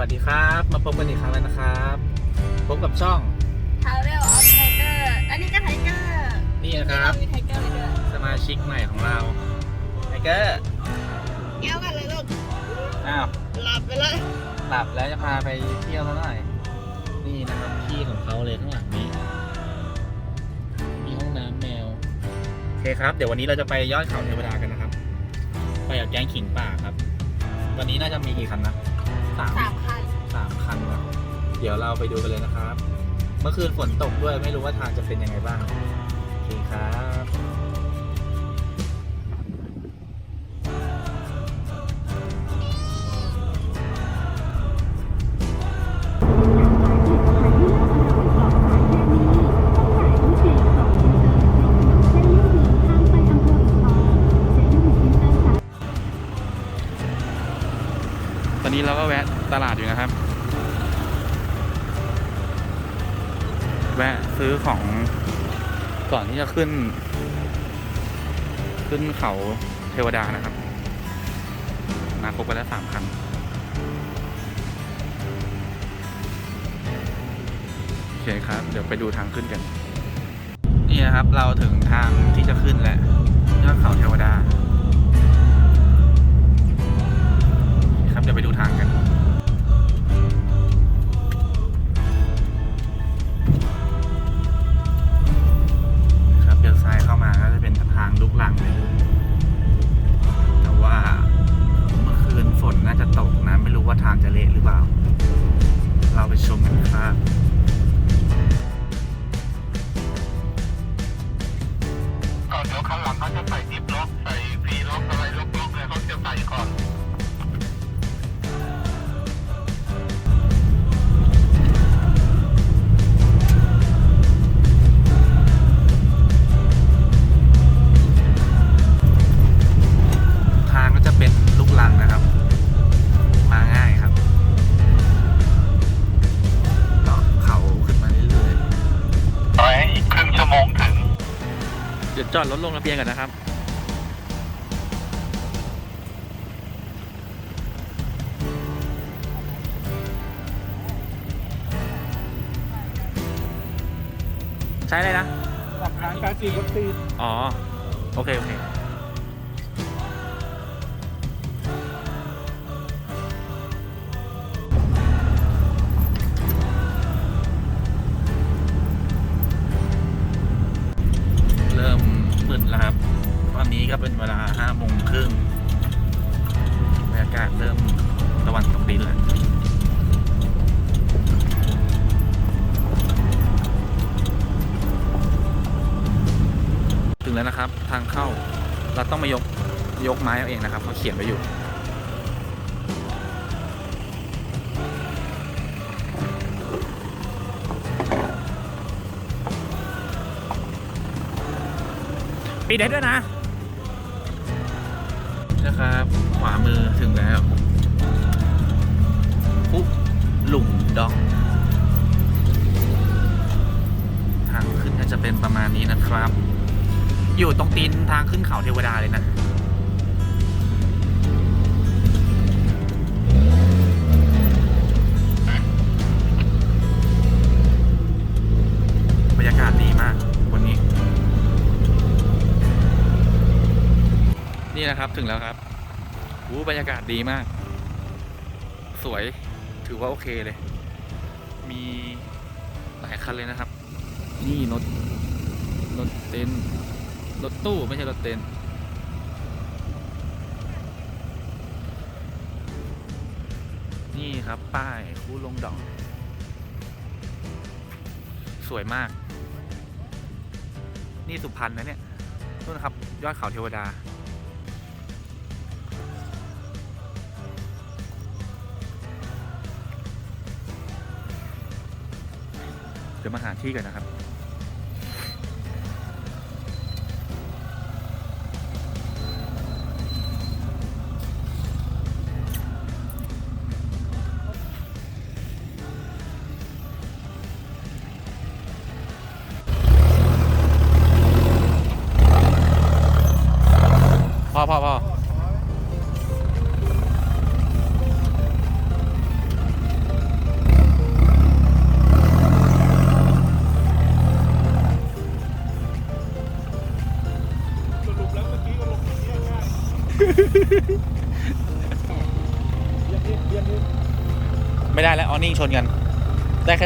วัสดีครับ มาพบกันอีกครั้งแล้วนะครับพบกับช่อง Travel of Tiger อันนี้ก็ Tiger นี่นะคนี่รัเราบมี Tiger เลยด้วยสมาชิกใหม่ของเราไทเกอร์เกี้ยวกันเลยลูกอ้าวหลับไปเลยหลับแล้วจะพาไปเที่ยวแล้วหน่อยนี่นะครับที่ของเขาเลยข้างหลังนี้มีห้องน้ำแมวโอเคครับ เดี๋ยววันนี้เราจะไปยอดเขาเทวดากันนะครับ ไปกับแก๊งขิงป่าครับ วันนี้น่าจะมีกี่คันนะ สามสามคันสามคันครับเดี๋ยวเราไปดูกันเลยนะครับ เมื่อคืนฝนตกด้วยไม่รู้ว่าทางจะเป็นยังไงบ้างโอเคครับ แวะซื้อของก่อนที่จะขึ้น ขึ้นเขาเทวดานะครับ มาครบไปแล้วสามคันโอเคครับ เดี๋ยวไปดูทางขึ้นกัน นี่นะครับ เราถึงทางที่จะขึ้นแล้วยอดเขาเทวดา ครับเดี๋ยวไปดูทางกัน จอดรถลงระเบียงก่อนนะครับ ใช้อะไรนะ หลักฐานการฉีดวัคซีน อ๋อ โอเค โอเค เอาเองนะครับเขาเขียนไว้อยู่ปิดได้ด้วยนะนะครับขวามือถึงแล้วปุ๊หลุมด็อกทางขึ้นก็จะเป็นประมาณนี้นะครับ อยู่ตรงตีนทางขึ้นเขาเทวดาเลยนะ ครับถึงแล้วครับอู้บรรยากาศดีมาก สวยถือว่าโอเคเลย มีหลายคันเลยนะครับ นี่รถรถเต็นรถตู้ไม่ใช่รถเต็นนี่ครับป้ายคู่ลงดอก สวยมาก นี่สุพรรณนะเนี่ยนู่นครับ ยอดเขาเทวดา เดี๋ยวมาหาที่กันนะครับ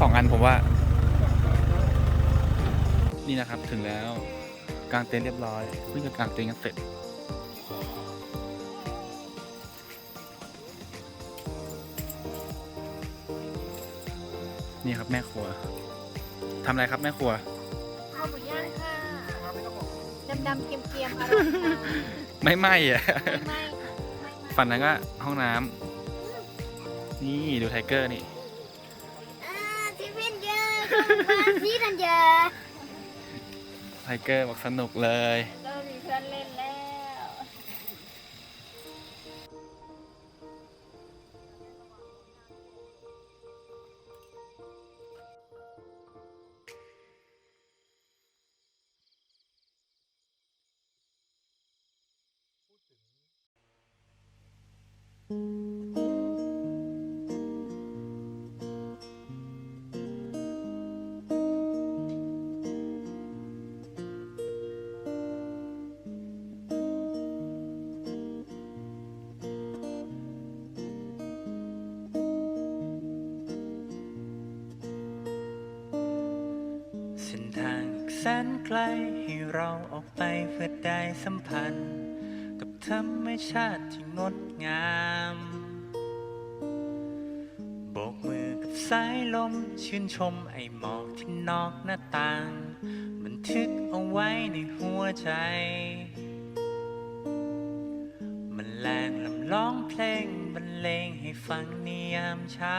สองอันผมว่า นี่นะครับถึงแล้วกางเต็นท์เรียบร้อยเพิ่งจะกางเต็นท์กันเสร็จนี่ครับแม่ครัวทำอะไรครับแม่ครัวข้าวหมูย่างค่ะดำๆเกรียมๆอร่อยค่ะไม่ไหม้อะไม่ไม่ไม่ฝั่งนั้นก็ห้องน้ำนี่ดูไทเกอร์นี่อ่าที่เป็น เยอะมาพี่ทันเยอไทเกอร์บอกสนุกเลย เริ่มมีเพื่อนเล่นแล้วเนไกลให้เราออกไปเพื่อได้สัมพันธ์ กับธรรมชาติที่งดงามโบกมือกับสายลมชื่นชมไอหมอกที่นอกหน้าต่าง บันทึกเอาไว้ในหัวใจ มันแรงลำร้องเพลงบรรเลงให้ฟังในยามเช้า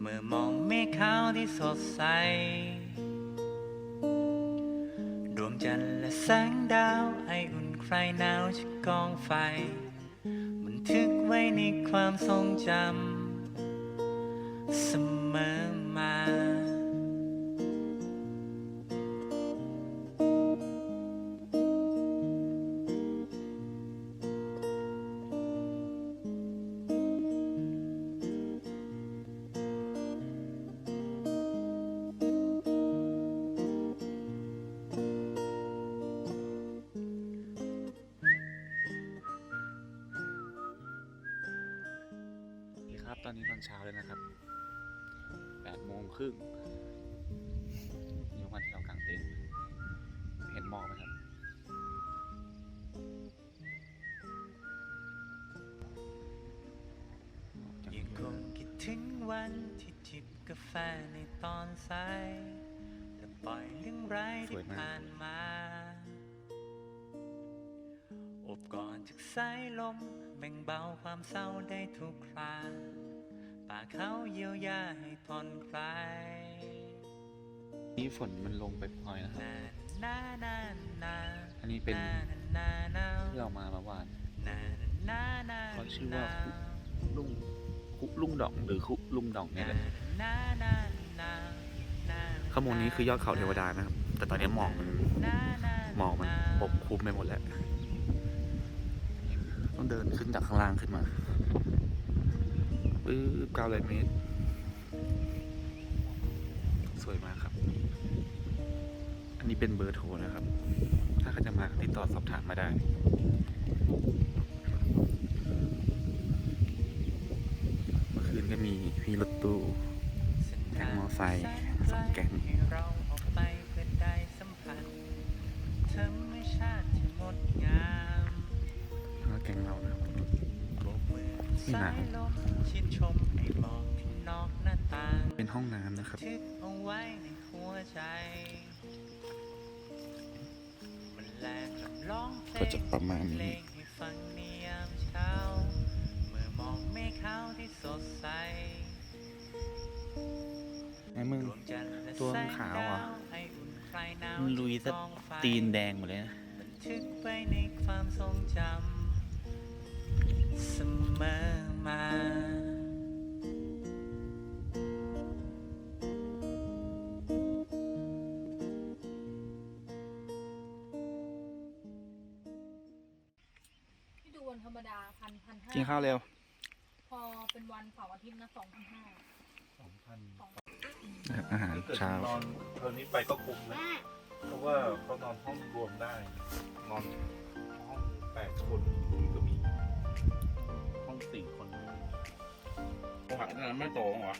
เมื่อมองเมฆขาวที่สดใส จันทร์และแสงดาวไออุ่นใครหนาวจากกองไฟ บันทึกไว้ในความทรงจำเสมอมา อนนี้ตอนเช้าเลยนะครับแปดโมงครึ่งนี่วันที่เรากางเต็นท์เห็นหมอกไหมครับยังคงคิดถึงวันที่จิบกาแฟในตอนสายและปล่อยเรื่องร้ายสที่วยมากผ่านมาอบกอดจากสายลมแบ่งเบาความเศร้าได้ทุกครา ป่าเขาเยียวยาให้ผ่อนคลายนี่ฝนมันลงไปพลอยนะครับ นานานานาอันนี้เป็นนานานาที่เรามาเมื่อวานนานานาเขาชื่อว่าลุงคุลุงดองหรือคุลุงดองเนี่ยแหละนานานานาข้างบนนี้คือยอดเขาเทวดานะครับ แต่ตอนนี้หมอกมันนานาหมอกมันปกคลุมไปหมดแล้ว ต้องเดินขึ้นจากข้างล่างขึ้นมา ปื๊บเก้าร้อยเมตร สวยมากครับ อันนี้เป็นเบอร์โทรนะครับ ถ้าใครจะมาก็ติดต่อสอบถามมาได้เมื่อคืนก็มีมีรถตู้แก๊งมอไซค์สองแก๊งให้เราออกไปเพื่อได้สัมผัสธรรมชาติที่งดงามแล้วก็แก๊งเรานะครับโบกมือ นี่สานะยลมชื่นชมไอ้หมอกที่นอกหน้าต่างเป็นห้องน้ำนะครับทึกเอาไว้ในหัวใจมันแลกลำร้องเพลก็งจะประมาณเพลนี้งให้ฟังในยามเช้าเมื่อมองเมฆขาวที่สดใสไอ้มึงดวงจันทร์และตัวแสมันงขาวอะดไออุ่นคลายหนาวมันลุยซะจากกองไฟตีนแดงหมดเลยนะบันทึกไว้ในความทรงจำ เสมอมา ที่ดูวันธรรมดาพันพันห้ากินข้าวเร็ว พอเป็นวันเสาร์อาทิตย์นะสองพันห้าอาหารเช้า นอนคืนนี้ไปก็คุ้มนะเพราะว่าเขานอนห้องรวมได้ นอนห้องแปดคนก็มีห้อง สี่คนก็มีผักนั้นไม่โตเหรอ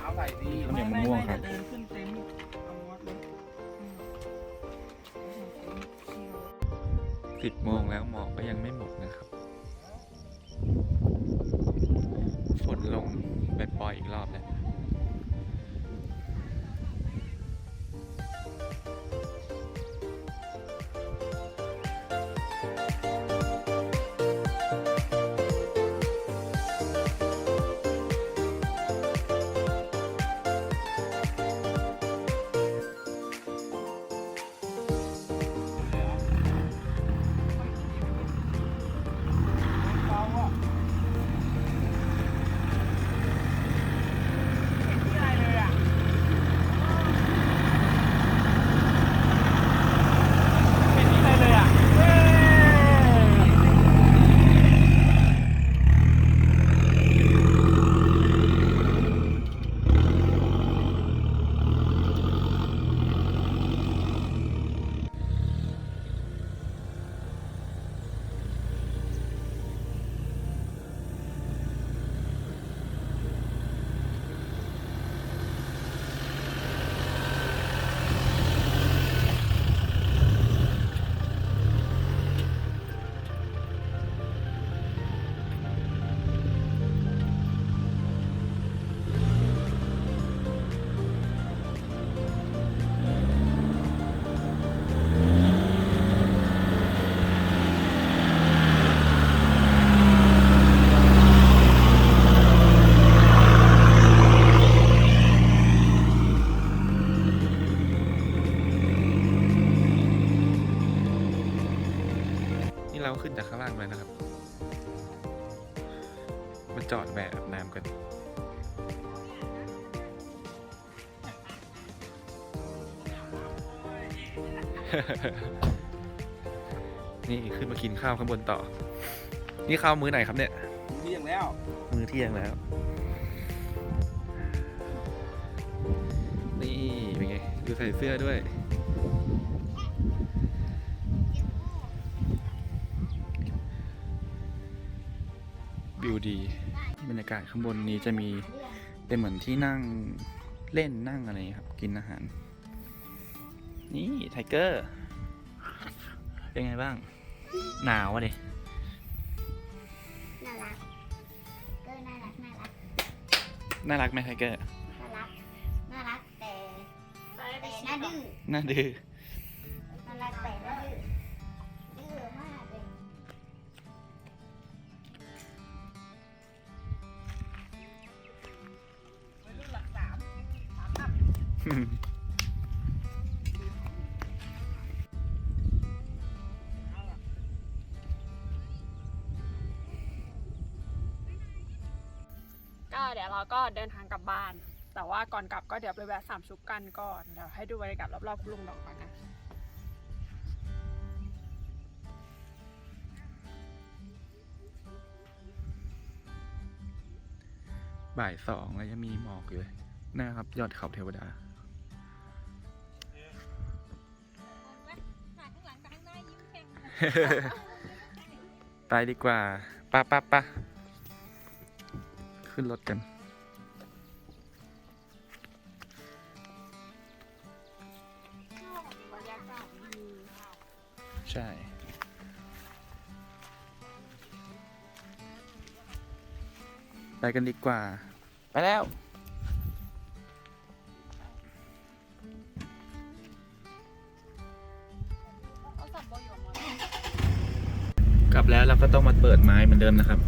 ข้าวเหนียวมะม่วงครับ เดินขึ้นเต็นท์เอาวัดเลยสิบโมงแล้วหมอกก็ยังไม่หมดนะครับ นี่เราขึ้นจากข้างล่างเลยนะครับ มาจอดแวะอาบน้ำกันนี่ขึ้นมากินข้าวข้างบนต่อ นี่ข้าวมื้อไหนครับเนี่ยเรียงแล้ว มื้อเที่ยงแล้ว นี่เป็นไง ดูใส่เสื้อด้วย ดี บรรยากาศข้างบนนี้จะมีเป็นเหมือนที่นั่งเล่นนั่งอะไรอย่างเงี้ยครับ กินอาหาร นี่ไทเกอร์เป็นไงบ้าง หนาวอะดิน่ารักเก็น่ารักน่ารักน่ารักไหมไทเกอร์น่ารักน่ารักแต่แต่น่าดื้อน่าดื้อน่ารักแต่ ก็เดี๋ยวเราก็เดินทางกลับบ้าน แต่ว่าก่อนกลับก็เดี๋ยวไปแวะสามชุกกันก่อนเดี๋ยวให้ดูบรรยากาศรอบๆคุณลุงดอกก่อนนะบ่ายสองแล้วยังมีหมอกอยู่เลยนะครับ ยอดเขาเทวดา ไปดีกว่าปะปะปะขึ้นรถกัน ใช่ไปกันดีกว่า ไปแล้ว ก็ต้องมาเปิดไม้เหมือนเดิมนะครับ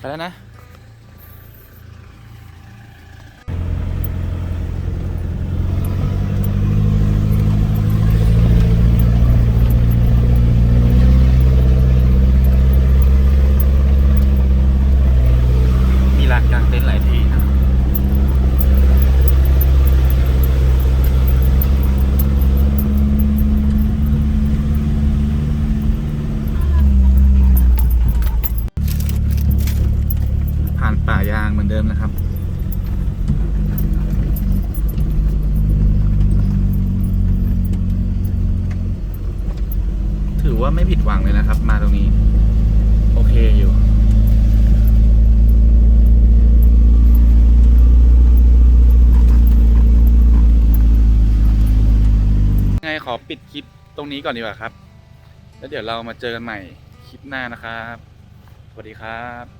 ไปแล้วนะ มนะครับ ถือว่าไม่ผิดหวังเลยนะครับ มาตรงนี้ โอเคอยู่ ไง ขอปิดคลิปตรงนี้ก่อนดีกว่าครับ แล้วเดี๋ยวเรามาเจอกันใหม่คลิปหน้านะครับ สวัสดีครับ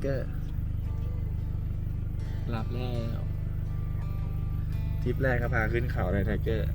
เกอร์หลับแล้วทริปแรกก็พาขึ้นเขาเลยไทเกอร์